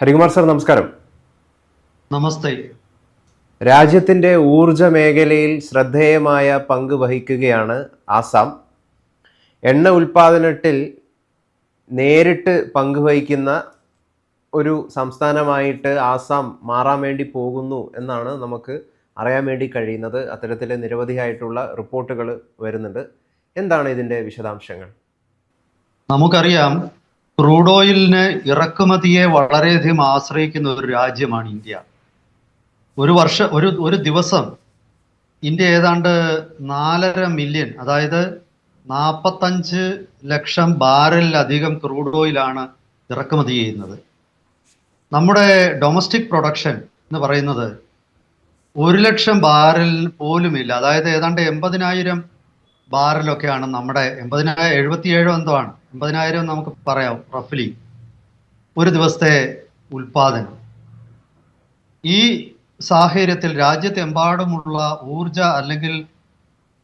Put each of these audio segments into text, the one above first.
Harikumar sir നമസ്കാരം. നമസ്തേ. രാജ്യത്തിന്റെ ഊർജ മേഖലയിൽ ശ്രദ്ധേയമായ പങ്ക് വഹിക്കുകയാണ് ആസാം. എണ്ണ ഉൽപാദനത്തിൽ നേരിട്ട് പങ്കുവഹിക്കുന്ന ഒരു സംസ്ഥാനമായിട്ട് ആസാം മാറാൻ വേണ്ടി പോകുന്നു എന്നാണ് നമുക്ക് അറിയാൻ വേണ്ടി കഴിയുന്നത്. അത്തരത്തിലെ നിരവധിയായിട്ടുള്ള റിപ്പോർട്ടുകൾ വരുന്നുണ്ട്. എന്താണ് ഇതിന്റെ വിശദാംശങ്ങൾ? നമുക്കറിയാം ക്രൂഡ് ഓയിലിന് ഇറക്കുമതിയെ വളരെയധികം ആശ്രയിക്കുന്ന ഒരു രാജ്യമാണ് ഇന്ത്യ. ഒരു വർഷം ഒരു ഒരു ദിവസം ഇന്ത്യ ഏതാണ്ട് നാലര മില്യൺ അതായത് നാൽപ്പത്തഞ്ച് ലക്ഷം ബാരലിലധികം ക്രൂഡ് ഓയിലാണ് ഇറക്കുമതി ചെയ്യുന്നത്. നമ്മുടെ ഡൊമസ്റ്റിക് പ്രൊഡക്ഷൻ എന്ന് പറയുന്നത് ഒരു ലക്ഷം ബാരൽ പോലുമില്ല. അതായത് ഏതാണ്ട് എൺപതിനായിരം ബാരലൊക്കെയാണ് നമ്മുടെ എൺപതിനായിരം എഴുപത്തിയേഴോ എന്തോ ആണ്. എൺപതിനായിരം നമുക്ക് പറയാം റഫ്ലി ഒരു ദിവസത്തെ ഉൽപാദനം. ഈ സാഹചര്യത്തിൽ രാജ്യത്തെമ്പാടുമുള്ള ഊർജ അല്ലെങ്കിൽ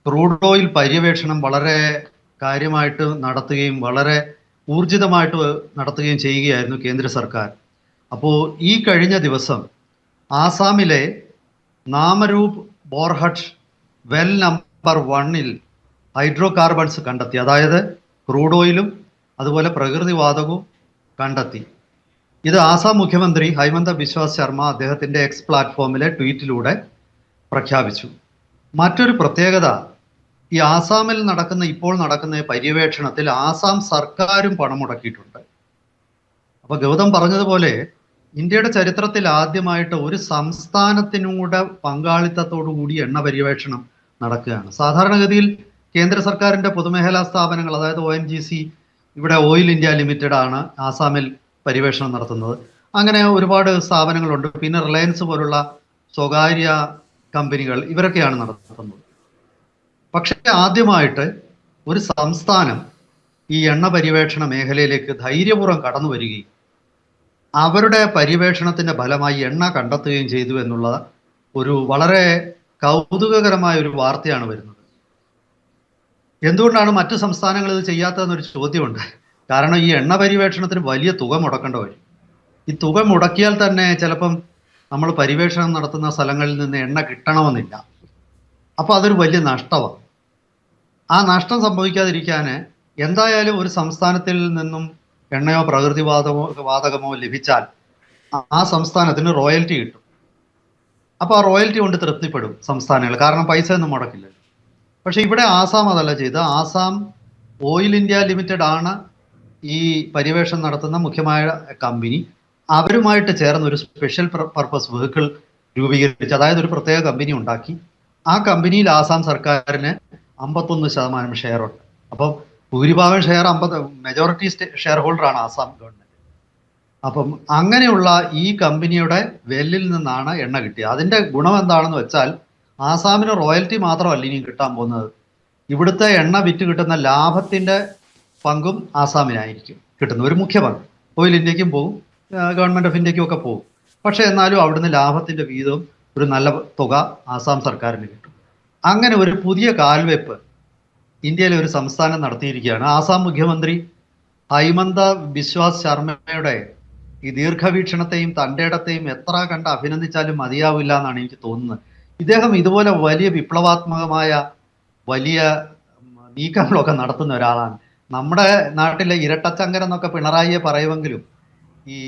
ക്രൂഡ് ഓയിൽ പര്യവേഷണം വളരെ കാര്യമായിട്ട് നടത്തുകയും വളരെ ഊർജിതമായിട്ട് നടത്തുകയും ചെയ്യുകയായിരുന്നു കേന്ദ്ര സർക്കാർ. അപ്പോൾ ഈ കഴിഞ്ഞ ദിവസം ആസാമിലെ നാമരൂപ് ബോർഹട്ട് വെൽ നമ്പർ വണ്ണിൽ ഹൈഡ്രോ കാർബൺസ് കണ്ടെത്തി. അതായത് ക്രൂഡ് ഓയിലും അതുപോലെ പ്രകൃതിവാതകവും കണ്ടെത്തി. ഇത് ആസാം മുഖ്യമന്ത്രി ഹൈമന്ത ബിശ്വാസ് ശർമ്മ അദ്ദേഹത്തിന്റെ എക്സ് പ്ലാറ്റ്ഫോമിലെ ട്വീറ്റിലൂടെ പ്രഖ്യാപിച്ചു. മറ്റൊരു പ്രത്യേകത ഈ ആസാമിൽ നടക്കുന്ന ഇപ്പോൾ നടക്കുന്ന പര്യവേക്ഷണത്തിൽ ആസാം സർക്കാരും പണം മുടക്കിയിട്ടുണ്ട് അപ്പൊ ഗൗതം പറഞ്ഞതുപോലെ ഇന്ത്യയുടെ ചരിത്രത്തിൽ ആദ്യമായിട്ട് ഒരു സംസ്ഥാനത്തിനൂടെ പങ്കാളിത്തത്തോടു കൂടി എണ്ണ പര്യവേക്ഷണം നടക്കുകയാണ്. സാധാരണഗതിയിൽ കേന്ദ്ര സർക്കാരിന്റെ പൊതുമേഖലാ സ്ഥാപനങ്ങൾ അതായത് ഒ എൻ ജി സി ഇവിടെ ഓയിൽ ഇന്ത്യ ലിമിറ്റഡ് ആണ് ആസാമിൽ പര്യവേഷണം നടത്തുന്നത്. അങ്ങനെ ഒരുപാട് സ്ഥാപനങ്ങളുണ്ട്. പിന്നെ റിലയൻസ് പോലുള്ള സ്വകാര്യ കമ്പനികൾ ഇവരൊക്കെയാണ് നടത്തുന്നത്. പക്ഷേ ആദ്യമായിട്ട് ഒരു സംസ്ഥാനം ഈ എണ്ണ പര്യവേക്ഷണ മേഖലയിലേക്ക് ധൈര്യപൂർവം കടന്നു വരികയും അവരുടെ പര്യവേഷണത്തിന്റെ ഫലമായി എണ്ണ കണ്ടെത്തുകയും ചെയ്തു എന്നുള്ള ഒരു വളരെ കൗതുകകരമായ ഒരു വാർത്തയാണ് വരുന്നത്. എന്തുകൊണ്ടാണ് മറ്റു സംസ്ഥാനങ്ങൾ ഇത് ചെയ്യാത്തതെന്നൊരു ചോദ്യമുണ്ട്. കാരണം ഈ എണ്ണ പര്യവേഷണത്തിന് വലിയ തുക മുടക്കേണ്ട വരും ഈ തുക മുടക്കിയാൽ തന്നെ ചിലപ്പം നമ്മൾ പര്യവേഷണം നടത്തുന്ന സ്ഥലങ്ങളിൽ നിന്ന് എണ്ണ കിട്ടണമെന്നില്ല. അപ്പോൾ അതൊരു വലിയ നഷ്ടമാണ്. ആ നഷ്ടം സംഭവിക്കാതിരിക്കാൻ എന്തായാലും ഒരു സംസ്ഥാനത്തിൽ നിന്നും എണ്ണയോ പ്രകൃതിവാതമോ വാതകമോ ലഭിച്ചാൽ ആ സംസ്ഥാനത്തിന് റോയൽറ്റി കിട്ടും. അപ്പോൾ ആ റോയൽറ്റി കൊണ്ട് തൃപ്തിപ്പെടും സംസ്ഥാനങ്ങൾ കാരണം പൈസ ഒന്നും മുടക്കില്ല പക്ഷെ ഇവിടെ ആസാം അതല്ല ചെയ്ത് ആസാം ഓയിൽ ഇന്ത്യ ലിമിറ്റഡ് ആണ് ഈ പര്യവേഷണം നടത്തുന്ന മുഖ്യമായ കമ്പനി. അവരുമായിട്ട് ചേർന്ന് ഒരു സ്പെഷ്യൽ പർപ്പസ് വെഹിക്കിൾ രൂപീകരിച്ച് അതായത് ഒരു പ്രത്യേക കമ്പനി ഉണ്ടാക്കി. ആ കമ്പനിയിൽ ആസാം സർക്കാരിന് അമ്പത്തൊന്ന് ശതമാനം ഷെയർ ഉണ്ട്. അപ്പം ഭൂരിഭാഗം ഷെയർ അമ്പത് മെജോറിറ്റി ഷെയർ ഹോൾഡറാണ് ആസാം ഗവൺമെന്റ് അപ്പം അങ്ങനെയുള്ള ഈ കമ്പനിയുടെ വെല്ലിൽ നിന്നാണ് എണ്ണ കിട്ടിയത്. അതിന്റെ ഗുണം എന്താണെന്ന് വെച്ചാൽ ആസാമിന് റോയൽറ്റി മാത്രമല്ല ഇനിയും കിട്ടാൻ പോകുന്നത്. ഇവിടുത്തെ എണ്ണ വിറ്റ് കിട്ടുന്ന ലാഭത്തിന്റെ പങ്കും ആസാമിനായിരിക്കും. കിട്ടുന്ന ഒരു മുഖ്യ പങ്ക്. ഓയിൽ ഇന്ത്യക്കും പോകും ഗവൺമെന്റ് ഓഫ് ഇന്ത്യക്കും ഒക്കെ പോകും. പക്ഷെ എന്നാലും അവിടുന്ന് ലാഭത്തിന്റെ വീതവും ഒരു നല്ല തുക ആസാം സർക്കാരിന് കിട്ടും. അങ്ങനെ ഒരു പുതിയ കാൽവെപ്പ് ഇന്ത്യയിലെ ഒരു സംസ്ഥാനം നടത്തിയിരിക്കുകയാണ്. ആസാം മുഖ്യമന്ത്രി ഹൈമന്ത ബിശ്വാസ് ശർമ്മയുടെ ഈ ദീർഘവീക്ഷണത്തെയും തന്റെ ഇടത്തെയും എത്ര കണ്ട് അഭിനന്ദിച്ചാലും മതിയാവില്ല എന്നാണ് എനിക്ക് തോന്നുന്നത്. ഇദ്ദേഹം ഇതുപോലെ വലിയ വിപ്ലവാത്മകമായ വലിയ നീക്കങ്ങളൊക്കെ നടത്തുന്ന ഒരാളാണ്. നമ്മുടെ നാട്ടിലെ ഇരട്ടച്ചങ്കൻ എന്നൊക്കെ പിണറായിയെ പറയുമെങ്കിലും ഈ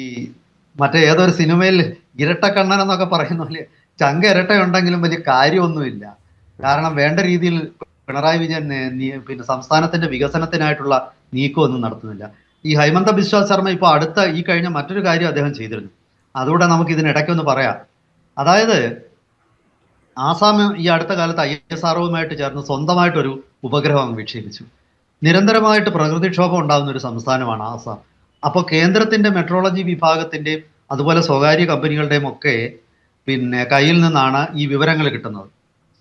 മറ്റേ ഏതൊരു സിനിമയിൽ ഇരട്ടക്കണ്ണൻ എന്നൊക്കെ പറയുന്ന പോലെ ചങ്ക ഇരട്ടയുണ്ടെങ്കിലും വലിയ കാര്യമൊന്നുമില്ല. കാരണം വേണ്ട രീതിയിൽ പിണറായി വിജയൻ പിന്നെ സംസ്ഥാനത്തിന്റെ വികസനത്തിനായിട്ടുള്ള നീക്കമൊന്നും നടത്തുന്നില്ല. ഈ ഹൈമന്ത ബിശ്വാസ് ശർമ്മ ഇപ്പോൾ അടുത്ത ഈ കഴിഞ്ഞ മറ്റൊരു കാര്യം അദ്ദേഹം ചെയ്തിരുന്നു. അതുകൂടെ നമുക്ക് ഇതിനിടയ്ക്കൊന്ന് പറയാം. അതായത് ആസാം ഈ അടുത്ത കാലത്ത് ഐ എസ് ആർഒവുമായിട്ട് ചേർന്ന് സ്വന്തമായിട്ടൊരു ഉപഗ്രഹം വിക്ഷേപിച്ചു. നിരന്തരമായിട്ട് പ്രകൃതിക്ഷോഭം ഉണ്ടാകുന്ന ഒരു സംസ്ഥാനമാണ് ആസാം. അപ്പോൾ കേന്ദ്രത്തിന്റെ മെട്രോളജി വിഭാഗത്തിന്റെയും അതുപോലെ സ്വകാര്യ കമ്പനികളുടെയും ഒക്കെ പിന്നെ കയ്യിൽ നിന്നാണ് ഈ വിവരങ്ങൾ കിട്ടുന്നത്.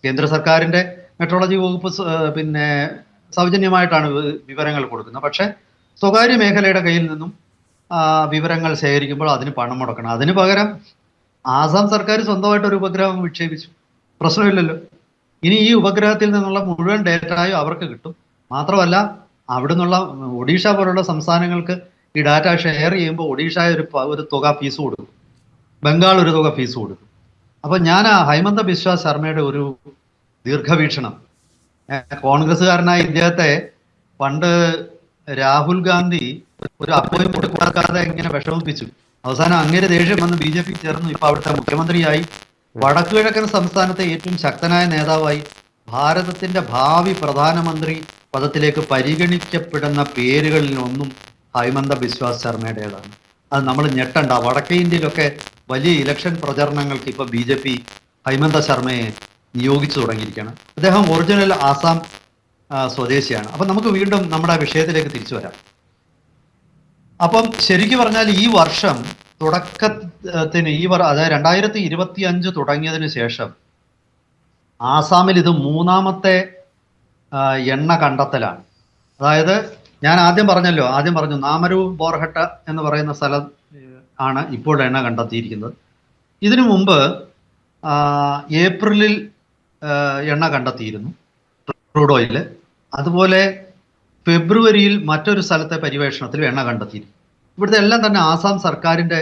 കേന്ദ്ര സർക്കാരിന്റെ മെട്രോളജി വകുപ്പ് പിന്നെ സൗജന്യമായിട്ടാണ് വിവരങ്ങൾ കൊടുക്കുന്നത്. പക്ഷേ സ്വകാര്യ മേഖലയുടെ കയ്യിൽ നിന്നും വിവരങ്ങൾ ശേഖരിക്കുമ്പോൾ അതിന് പണം മുടക്കണം. അതിന് പകരം ആസാം സർക്കാർ സ്വന്തമായിട്ട് ഒരു ഉപഗ്രഹം വിക്ഷേപിച്ചു. പ്രശ്നമില്ലല്ലോ. ഇനി ഈ ഉപഗ്രഹത്തിൽ നിന്നുള്ള മുഴുവൻ ഡേറ്റയും അവർക്ക് കിട്ടും. മാത്രമല്ല അവിടെ നിന്നുള്ള ഒഡീഷ പോലുള്ള സംസ്ഥാനങ്ങൾക്ക് ഈ ഡാറ്റ ഷെയർ ചെയ്യുമ്പോൾ ഒഡീഷ ഒരു ഒരു തുക ഫീസ് കൊടുക്കും. ബംഗാൾ ഒരു തുക ഫീസ് കൊടുക്കും. അപ്പൊ ഞാൻ ഹൈമന്ത ബിശ്വ ശർമ്മയുടെ ഒരു ദീർഘവീക്ഷണം. കോൺഗ്രസ്സുകാരനായ ഇദ്ദേഹത്തെ പണ്ട് രാഹുൽ ഗാന്ധി ഒരു അപ്പോയിന്റ്മെന്റ് കൊടുക്കാതെ ഇങ്ങനെ വിഷമിപ്പിച്ചു. അവസാനം അങ്ങനെ ദേഷ്യം വന്ന് ബി ജെ പി ചേർന്നു. ഇപ്പൊ അവിടുത്തെ മുഖ്യമന്ത്രിയായി വടക്കു കിഴക്കൻ സംസ്ഥാനത്തെ ഏറ്റവും ശക്തനായ നേതാവായി ഭാരതത്തിന്റെ ഭാവി പ്രധാനമന്ത്രി പദത്തിലേക്ക് പരിഗണിക്കപ്പെടുന്ന പേരുകളിൽ ഒന്നും ഹൈമന്ത ബിശ്വാസ് ശർമ്മയുടേതാണ്. അത് നമ്മൾ ഞെട്ടണ്ട. വടക്കേ ഇന്ത്യയിലൊക്കെ വലിയ ഇലക്ഷൻ പ്രചരണങ്ങൾക്ക് ഇപ്പൊ ബി ജെ പി ഹൈമന്ത ശർമ്മയെ നിയോഗിച്ചു തുടങ്ങിയിരിക്കുകയാണ്. അദ്ദേഹം ഒറിജിനൽ ആസാം സ്വദേശിയാണ്. അപ്പൊ നമുക്ക് വീണ്ടും നമ്മുടെ വിഷയത്തിലേക്ക് തിരിച്ചു വരാം. അപ്പം ശരിക്കും പറഞ്ഞാൽ ഈ വർഷം തുടക്കത്തിന് ഈ വർ അതായത് രണ്ടായിരത്തി ഇരുപത്തി അഞ്ച് തുടങ്ങിയതിന് ശേഷം ആസാമിൽ ഇത് മൂന്നാമത്തെ എണ്ണ കണ്ടെത്തലാണ്. അതായത് ഞാൻ ആദ്യം പറഞ്ഞല്ലോ ആദ്യം പറഞ്ഞു നാമരു ബോർഹട്ട എന്ന് പറയുന്ന സ്ഥലം ആണ് ഇപ്പോൾ എണ്ണ കണ്ടെത്തിയിരിക്കുന്നത്. ഇതിനു മുമ്പ് ഏപ്രിലിൽ എണ്ണ കണ്ടെത്തിയിരുന്നു ക്രൂഡ് ഓയിൽ അതുപോലെ ഫെബ്രുവരിയിൽ മറ്റൊരു സ്ഥലത്തെ പര്യവേഷണത്തിൽ എണ്ണ കണ്ടെത്തിയിരുന്നു. ഇവിടുത്തെ എല്ലാം തന്നെ ആസാം സർക്കാരിന്റെ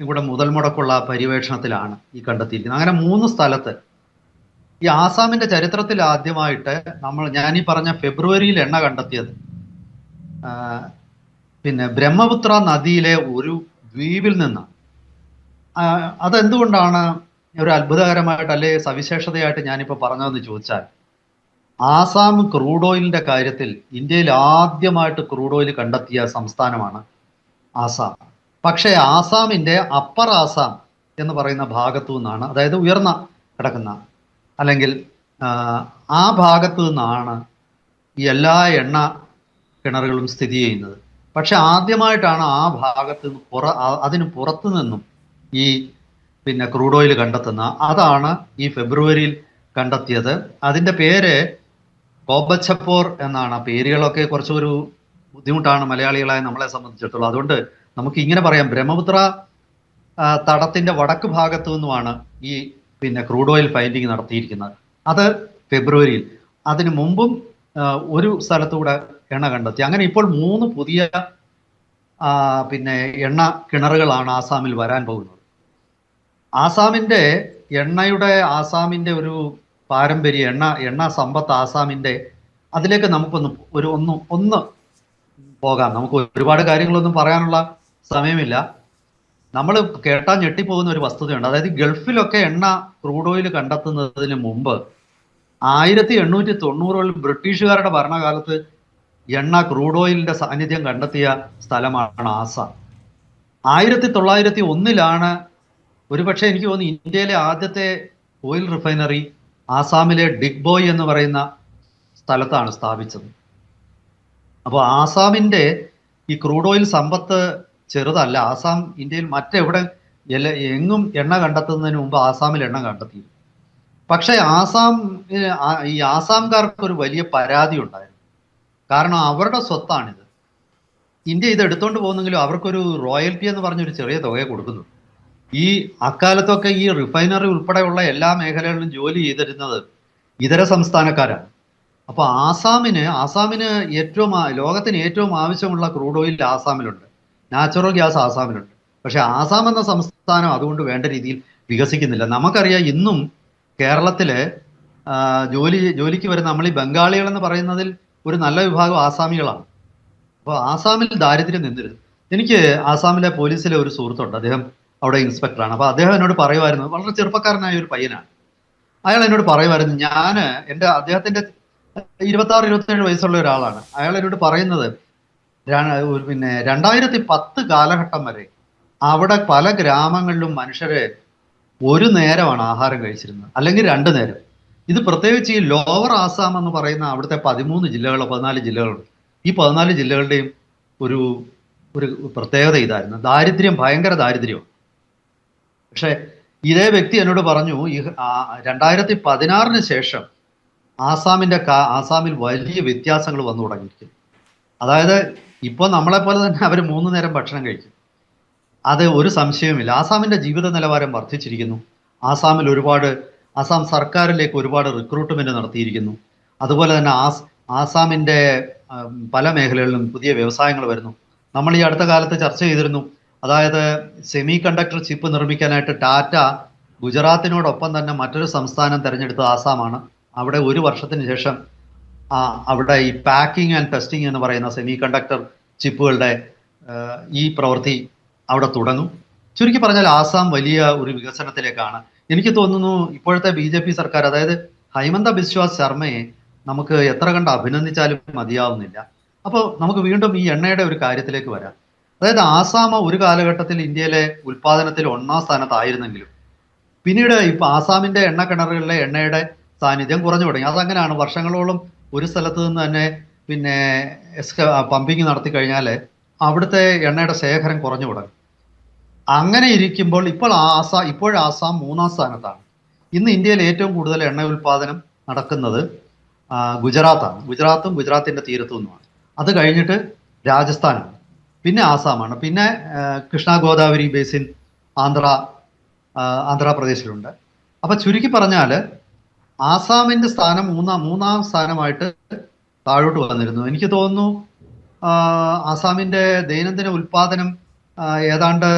ഇവിടെ മുതൽ മുടക്കുള്ള പര്യവേഷണത്തിലാണ് ഈ കണ്ടെത്തിയിരിക്കുന്നത്. അങ്ങനെ മൂന്ന് സ്ഥലത്ത് ഈ ആസാമിന്റെ ചരിത്രത്തിൽ ആദ്യമായിട്ട് നമ്മൾ ഞാൻ ഈ പറഞ്ഞ ഫെബ്രുവരിയിൽ എണ്ണ കണ്ടെത്തിയത്. പിന്നെ ബ്രഹ്മപുത്ര നദിയിലെ ഒരു ദ്വീപിൽ നിന്നാണ്. അതെന്തുകൊണ്ടാണ് ഒരു അത്ഭുതകരമായിട്ട് അല്ലെ സവിശേഷതയായിട്ട് ഞാനിപ്പോൾ പറഞ്ഞതെന്ന് ചോദിച്ചാൽ ആസാം ക്രൂഡ് ഓയിലിന്റെ കാര്യത്തിൽ ഇന്ത്യയിൽ ആദ്യമായിട്ട് ക്രൂഡ് ഓയിൽ കണ്ടെത്തിയ സംസ്ഥാനമാണ് ആസാം. പക്ഷേ ആസാമിന്റെ അപ്പർ ആസാം എന്ന് പറയുന്ന ഭാഗത്തു നിന്നാണ് അതായത് ഉയർന്ന കിടക്കുന്ന അല്ലെങ്കിൽ ആ, ഭാഗത്തു നിന്നാണ് എല്ലാ എണ്ണ കിണറുകളും സ്ഥിതി ചെയ്യുന്നത്. പക്ഷെ ആദ്യമായിട്ടാണ് ആ ഭാഗത്ത് നിന്ന് പുറ അതിന് പുറത്തു നിന്നും ഈ പിന്നെ ക്രൂഡ് ഓയിൽ കണ്ടെത്തുന്ന അതാണ് ഈ ഫെബ്രുവരിയിൽ കണ്ടെത്തിയത്. അതിന്റെ പേര് കോബച്ചപ്പോർ എന്നാണ്. പേരുകളൊക്കെ കുറച്ചൊരു ബുദ്ധിമുട്ടാണ് മലയാളികളായ നമ്മളെ സംബന്ധിച്ചിടത്തോളം. അതുകൊണ്ട് നമുക്ക് ഇങ്ങനെ പറയാം. ബ്രഹ്മപുത്ര തടത്തിന്റെ വടക്ക് ഭാഗത്തു നിന്നുമാണ് ഈ പിന്നെ ക്രൂഡ് ഓയിൽ ഫൈൻഡിങ് നടത്തിയിരിക്കുന്നത്. അത് ഫെബ്രുവരിയിൽ. അതിന് മുമ്പും ഒരു സ്ഥലത്തൂടെ എണ്ണ കണ്ടെത്തി. അങ്ങനെ ഇപ്പോൾ മൂന്ന് പുതിയ പിന്നെ എണ്ണ കിണറുകളാണ് ആസാമിൽ വരാൻ പോകുന്നത്. ആസാമിന്റെ എണ്ണയുടെ ആസാമിന്റെ ഒരു പാരമ്പര്യ എണ്ണ എണ്ണ സമ്പത്ത് ആസാമിന്റെ അതിലേക്ക് നമുക്കൊന്ന് ഒരു ഒന്ന് ഒന്ന് പോകാം. നമുക്ക് ഒരുപാട് കാര്യങ്ങളൊന്നും പറയാനുള്ള സമയമില്ല. നമ്മൾ കേട്ടാൽ ഞെട്ടിപ്പോകുന്ന ഒരു വസ്തുതയുണ്ട്. അതായത് ഗൾഫിലൊക്കെ എണ്ണ ക്രൂഡ് ഓയിൽ കണ്ടെത്തുന്നതിന് മുമ്പ് ആയിരത്തി എണ്ണൂറ്റി തൊണ്ണൂറുകളിൽ ബ്രിട്ടീഷുകാരുടെ ഭരണകാലത്ത് എണ്ണ ക്രൂഡ് ഓയിലിന്റെ സാന്നിധ്യം കണ്ടെത്തിയ സ്ഥലമാണ് ആസാം. ആയിരത്തി തൊള്ളായിരത്തി ഒന്നിലാണ് ഒരുപക്ഷെ എനിക്ക് തോന്നുന്നു ഇന്ത്യയിലെ ആദ്യത്തെ ഓയിൽ റിഫൈനറി ആസാമിലെ ഡിഗ്ബോയ് എന്ന് പറയുന്ന സ്ഥലത്താണ് സ്ഥാപിച്ചത്. അപ്പോൾ ആസാമിന്റെ ഈ ക്രൂഡ് ഓയിൽ സമ്പത്ത് ചെറുതല്ല. ആസാം ഇന്ത്യയിൽ മറ്റെവിടെ എങ്ങും എണ്ണ കണ്ടെത്തുന്നതിന് മുമ്പ് ആസാമിൽ എണ്ണ കണ്ടെത്തി പക്ഷേ ആസാം ഈ ആസാംകാർക്ക് ഒരു വലിയ പരാതി ഉണ്ടായിരുന്നു. കാരണം അവരുടെ സ്വത്താണിത്. ഇന്ത്യ ഇത് എടുത്തുകൊണ്ട് പോകുന്നെങ്കിലും അവർക്കൊരു റോയൽറ്റി എന്ന് പറഞ്ഞൊരു ചെറിയ തുകയെ കൊടുക്കുന്നു ഈ അക്കാലത്തൊക്കെ ഈ റിഫൈനറി ഉൾപ്പെടെയുള്ള എല്ലാ മേഖലകളിലും ജോലി ചെയ്തിരുന്നത് ഇതര സംസ്ഥാനക്കാരാണ്. അപ്പൊ ആസാമിന് ആസാമിന് ഏറ്റവും ലോകത്തിന് ഏറ്റവും ആവശ്യമുള്ള ക്രൂഡ് ഓയിൽ ആസാമിലുണ്ട്. നാച്ചുറൽ ഗ്യാസ് ആസാമിലുണ്ട്. പക്ഷെ ആസാം എന്ന സംസ്ഥാനം അതുകൊണ്ട് വേണ്ട രീതിയിൽ വികസിക്കുന്നില്ല. നമുക്കറിയാം ഇന്നും കേരളത്തിലെ ജോലി ജോലിക്ക് വരുന്ന നമ്മൾ ഈ ബംഗാളികൾ എന്ന് പറയുന്നതിൽ ഒരു നല്ല വിഭാഗം ആസാമികളാണ്. അപ്പോൾ ആസാമിൽ ദാരിദ്ര്യം നിന്നിരുന്നു. എനിക്ക് ആസാമിലെ പോലീസിലെ ഒരു സുഹൃത്തുണ്ട്. അദ്ദേഹം അവിടെ ഇൻസ്പെക്ടറാണ്. അപ്പോൾ അദ്ദേഹം എന്നോട് പറയുമായിരുന്നു വളരെ ചെറുപ്പക്കാരനായ ഒരു പയ്യനാണ്. അയാൾ എന്നോട് പറയുമായിരുന്നു ഞാൻ എന്റെ അദ്ദേഹത്തിന്റെ ഇരുപത്തി ആറ് ഇരുപത്തി ഏഴ് വയസ്സുള്ള ഒരാളാണ്. അയാൾ എന്നോട് പറയുന്നത് പിന്നെ രണ്ടായിരത്തി പത്ത് കാലഘട്ടം വരെ അവിടെ പല ഗ്രാമങ്ങളിലും മനുഷ്യരെ ഒരു നേരമാണ് ആഹാരം കഴിച്ചിരുന്നത്. അല്ലെങ്കിൽ രണ്ട് നേരം. ഇത് പ്രത്യേകിച്ച് ഈ ലോവർ ആസാം എന്ന് പറയുന്ന അവിടുത്തെ പതിമൂന്ന് ജില്ലകളോ പതിനാല് ജില്ലകളുണ്ട്. ഈ പതിനാല് ജില്ലകളുടെയും ഒരു ഒരു പ്രത്യേകത ഇതായിരുന്നു. ദാരിദ്ര്യം ഭയങ്കര ദാരിദ്ര്യമാണ്. പക്ഷേ ഇതേ വ്യക്തി എന്നോട് പറഞ്ഞു ഈ രണ്ടായിരത്തി പതിനാറിന് ശേഷം ആസാമിന്റെ ആസാമിൽ വലിയ വ്യത്യാസങ്ങൾ വന്നു തുടങ്ങിയിരിക്കുന്നു. അതായത് ഇപ്പോൾ നമ്മളെപ്പോലെ തന്നെ അവർ മൂന്ന് നേരം ഭക്ഷണം കഴിക്കും. അത് ഒരു സംശയവുമില്ല. ആസാമിന്റെ ജീവിത നിലവാരം വർദ്ധിച്ചിരിക്കുന്നു. ആസാമിൽ ഒരുപാട് ആസാം സർക്കാരിലേക്ക് ഒരുപാട് റിക്രൂട്ട്മെന്റ് നടത്തിയിരിക്കുന്നു. അതുപോലെ തന്നെ ആസ് ആസാമിന്റെ പല മേഖലകളിലും പുതിയ വ്യവസായങ്ങൾ വരുന്നു. നമ്മൾ ഈ അടുത്ത കാലത്ത് ചർച്ച ചെയ്തിരുന്നു. അതായത് സെമി കണ്ടക്ടർ ചിപ്പ് നിർമ്മിക്കാനായിട്ട് ടാറ്റ ഗുജറാത്തിനോടൊപ്പം തന്നെ മറ്റൊരു സംസ്ഥാനം തിരഞ്ഞെടുത്തത് ആസാമാണ്. അവിടെ ഒരു വർഷത്തിന് ശേഷം അവിടെ ഈ പാക്കിംഗ് ആൻഡ് ടെസ്റ്റിംഗ് എന്ന് പറയുന്ന സെമി കണ്ടക്ടർ ചിപ്പുകളുടെ ഈ പ്രവൃത്തി അവിടെ തുടങ്ങും. ചുരുക്കി പറഞ്ഞാൽ ആസാം വലിയ ഒരു വികസനത്തിലേക്കാണ്. എനിക്ക് തോന്നുന്നു ഇപ്പോഴത്തെ ബി ജെ പി സർക്കാർ അതായത് ഹൈമന്ത ബിശ്വാസ് ശർമ്മയെ നമുക്ക് എത്ര കണ്ട് അഭിനന്ദിച്ചാലും മതിയാവുന്നില്ല. അപ്പോൾ നമുക്ക് വീണ്ടും ഈ എണ്ണയുടെ ഒരു കാര്യത്തിലേക്ക് വരാം. അതായത് ആസാം ഒരു കാലഘട്ടത്തിൽ ഇന്ത്യയിലെ ഉൽപാദനത്തിൽ ഒന്നാം സ്ഥാനത്തായിരുന്നെങ്കിലും പിന്നീട് ഇപ്പൊ ആസാമിന്റെ എണ്ണ കിണറുകളിലെ എണ്ണയുടെ സാന്നിധ്യം കുറഞ്ഞു തുടങ്ങി. അതങ്ങനെയാണ് വർഷങ്ങളോളം ഒരു സ്ഥലത്ത് നിന്ന് തന്നെ പിന്നെ പമ്പിങ് നടത്തി കഴിഞ്ഞാൽ അവിടുത്തെ എണ്ണയുടെ ശേഖരം കുറഞ്ഞു തുടങ്ങി. അങ്ങനെ ഇരിക്കുമ്പോൾ ഇപ്പോൾ ആസാം ഇപ്പോൾ ആസാം മൂന്നാം സ്ഥാനത്താണ്. ഇന്ന് ഇന്ത്യയിൽ ഏറ്റവും കൂടുതൽ എണ്ണ ഉൽപാദനം നടക്കുന്നത് ഗുജറാത്താണ്. ഗുജറാത്തും ഗുജറാത്തിന്റെ തീരത്തു നിന്നുമാണ് അത് കഴിഞ്ഞിട്ട് രാജസ്ഥാനാണ്. പിന്നെ ആസാമാണ്. പിന്നെ കൃഷ്ണ ഗോദാവരി ബേസിൻ ആന്ധ്ര ആന്ധ്രാപ്രദേശിലുണ്ട്. അപ്പം ചുരുക്കി പറഞ്ഞാൽ ആസാമിന്റെ സ്ഥാനം മൂന്നാം മൂന്നാം സ്ഥാനമായിട്ട് താഴോട്ട് വന്നിരുന്നു. എനിക്ക് തോന്നുന്നു ആസാമിന്റെ ദൈനംദിന ഉൽപാദനം ഏതാണ്ട്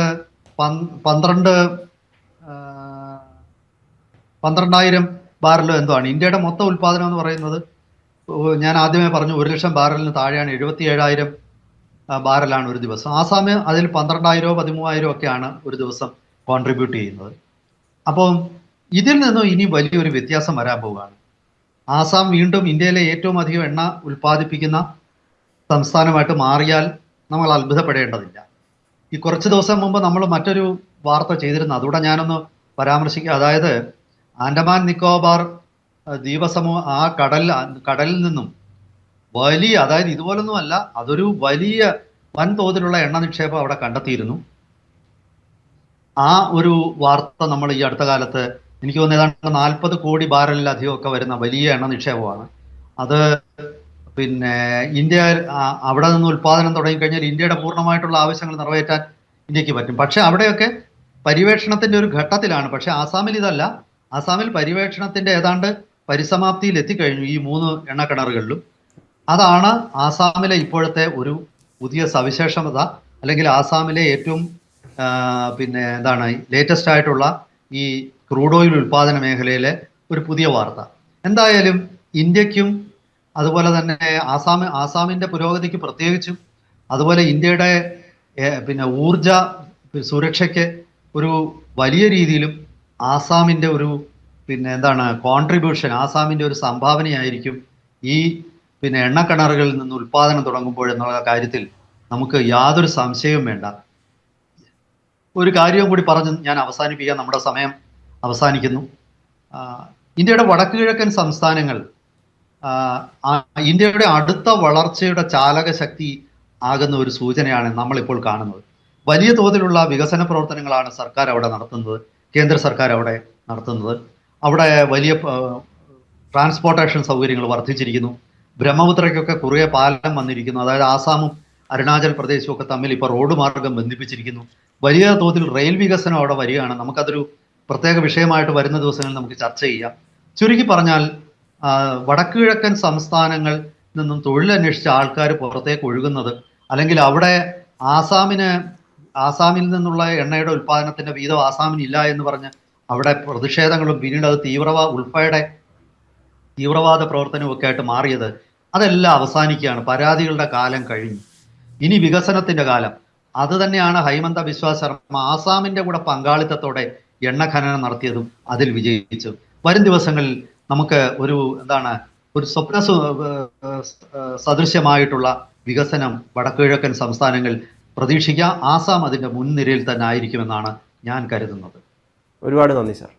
പന്ത്രണ്ട് പന്ത്രണ്ടായിരം ബാരലോ എന്തോ ആണ്. ഇന്ത്യയുടെ മൊത്തം ഉൽപാദനം എന്ന് പറയുന്നത് ഞാൻ ആദ്യമേ പറഞ്ഞു ഒരു ലക്ഷം ബാരലിന് താഴെയാണ്. എഴുപത്തി ഏഴായിരം ബാരലാണ് ഒരു ദിവസം. ആസാമിൽ അതിൽ പന്ത്രണ്ടായിരോ പതിമൂവായിരോ ഒക്കെയാണ് ഒരു ദിവസം കോൺട്രിബ്യൂട്ട് ചെയ്യുന്നത്. അപ്പം ഇതിൽ നിന്നും ഇനി വലിയൊരു വ്യത്യാസം വരാൻ പോവുകയാണ്. ആസാം വീണ്ടും ഇന്ത്യയിലെ ഏറ്റവും അധികം എണ്ണ ഉൽപ്പാദിപ്പിക്കുന്ന സംസ്ഥാനമായിട്ട് മാറിയാൽ നമ്മൾ അത്ഭുതപ്പെടേണ്ടതില്ല. ഈ കുറച്ച് ദിവസം മുമ്പ് നമ്മൾ മറ്റൊരു വാർത്ത ചെയ്തിരുന്നു. അതുകൂടെ ഞാനൊന്ന് പരാമർശിക്കുക അതായത് ആൻഡമാൻ നിക്കോബാർ ദ്വീപസമൂഹ ആ കടൽ കടലിൽ നിന്നും വലിയ അതായത് ഇതുപോലൊന്നും അല്ല അതൊരു വലിയ വൻതോതിലുള്ള എണ്ണ നിക്ഷേപം അവിടെ കണ്ടെത്തിയിരുന്നു. ആ ഒരു വാർത്ത നമ്മൾ ഈ അടുത്ത കാലത്ത് എനിക്ക് തോന്നുന്നു ഏതാണ്ട് നാൽപ്പത് കോടി ബാരലിലധികം ഒക്കെ വരുന്ന വലിയ എണ്ണ നിക്ഷേപമാണ്. അത് പിന്നെ ഇന്ത്യ അവിടെ നിന്ന് ഉൽപാദനം തുടങ്ങിക്കഴിഞ്ഞാൽ ഇന്ത്യയുടെ പൂർണമായിട്ടുള്ള ആവശ്യങ്ങൾ നിറവേറ്റാൻ ഇന്ത്യയ്ക്ക് പറ്റും. പക്ഷെ അവിടെയൊക്കെ പരിവേഷണത്തിന്റെ ഒരു ഘട്ടത്തിലാണ്. പക്ഷെ ആസാമിൽ ഇതല്ല. ആസാമിൽ പരിവേഷണത്തിന്റെ ഏതാണ്ട് പരിസമാപ്തിയിൽ എത്തിക്കഴിഞ്ഞു ഈ മൂന്ന് എണ്ണക്കിണറുകളിലും. അതാണ് ആസാമിലെ ഇപ്പോഴത്തെ ഒരു പുതിയ സവിശേഷത. അല്ലെങ്കിൽ ആസാമിലെ ഏറ്റവും പിന്നെ എന്താണ് ലേറ്റസ്റ്റ് ആയിട്ടുള്ള ഈ ക്രൂഡ് ഓയിൽ ഉൽപാദന മേഖലയിലെ ഒരു പുതിയ വാർത്ത. എന്തായാലും ഇന്ത്യക്കും അതുപോലെ തന്നെ ആസാം ആസാമിന്റെ പുരോഗതിക്ക് പ്രത്യേകിച്ചും അതുപോലെ ഇന്ത്യയുടെ പിന്നെ ഊർജ സുരക്ഷയ്ക്ക് ഒരു വലിയ രീതിയിലും ആസാമിന്റെ ഒരു പിന്നെ എന്താണ് കോൺട്രിബ്യൂഷൻ ആസാമിന്റെ ഒരു സംഭാവനയായിരിക്കും ഈ പിന്നെ എണ്ണക്കിണറുകളിൽ നിന്ന് ഉൽപാദനം തുടങ്ങുമ്പോൾ എന്നുള്ള കാര്യത്തിൽ നമുക്ക് യാതൊരു സംശയവും വേണ്ട. ഒരു കാര്യവും കൂടി പറഞ്ഞ് ഞാൻ അവസാനിപ്പിക്കാം. നമ്മുടെ സമയം അവസാനിക്കുന്നു. ഇന്ത്യയുടെ വടക്ക് കിഴക്കൻ സംസ്ഥാനങ്ങൾ ഇന്ത്യയുടെ അടുത്ത വളർച്ചയുടെ ചാലക ശക്തി ആകുന്ന ഒരു സൂചനയാണ് നമ്മളിപ്പോൾ കാണുന്നത്. വലിയ തോതിലുള്ള വികസന പ്രവർത്തനങ്ങളാണ് സർക്കാർ അവിടെ നടത്തുന്നത്. കേന്ദ്ര സർക്കാർ അവിടെ നടത്തുന്നത്. അവിടെ വലിയ ട്രാൻസ്പോർട്ടേഷൻ സൗകര്യങ്ങൾ വർദ്ധിച്ചിരിക്കുന്നു. ബ്രഹ്മപുത്രയ്ക്കൊക്കെ കുറേ പാലം വന്നിരിക്കുന്നു. അതായത് ആസാമും അരുണാചൽ പ്രദേശും ഒക്കെ തമ്മിൽ ഇപ്പോൾ റോഡ് മാർഗം ബന്ധിപ്പിച്ചിരിക്കുന്നു. വലിയ തോതിൽ റെയിൽ വികസനം അവിടെ വരികയാണ്. നമുക്കതൊരു പ്രത്യേക വിഷയമായിട്ട് വരുന്ന ദിവസങ്ങളിൽ നമുക്ക് ചർച്ച ചെയ്യാം. ചുരുക്കി പറഞ്ഞാൽ വടക്കുകിഴക്കൻ സംസ്ഥാനങ്ങൾ നിന്നും തൊഴിലന്വേഷിച്ച ആൾക്കാർ പുറത്തേക്ക് ഒഴുകുന്നത് അല്ലെങ്കിൽ അവിടെ ആസാമിന് ആസാമിൽ നിന്നുള്ള എണ്ണയുടെ ഉൽപ്പാദനത്തിന്റെ വീതം ആസാമിന് ഇല്ല എന്ന് പറഞ്ഞ് അവിടെ പ്രതിഷേധങ്ങളും പിന്നീട് അത് തീവ്രവാദ ഉൾപ്പെടെ തീവ്രവാദ പ്രവർത്തനവും ഒക്കെ ആയിട്ട് മാറിയത്. അതെല്ലാം അവസാനിക്കുകയാണ്. പരാതികളുടെ കാലം കഴിഞ്ഞു. ഇനി വികസനത്തിന്റെ കാലം. അത് തന്നെയാണ് ഹൈമന്ത ബിശ്വാസ് ശർമ്മ ആസാമിന്റെ കൂടെ പങ്കാളിത്തത്തോടെ എണ്ണ ഖനനം നടത്തിയതും അതിൽ വിജയിച്ചു വരും ദിവസങ്ങളിൽ നമുക്ക് ഒരു എന്താണ് ഒരു സ്വപ്ന സദൃശ്യമായിട്ടുള്ള വികസനം വടക്കുകിഴക്കൻ സംസ്ഥാനങ്ങൾ പ്രതീക്ഷിക്കാം. ആസാം അതിന്റെ മുൻനിരയിൽ തന്നെ ആയിരിക്കുമെന്നാണ് ഞാൻ കരുതുന്നത്. ഒരുപാട് നന്ദി സാർ.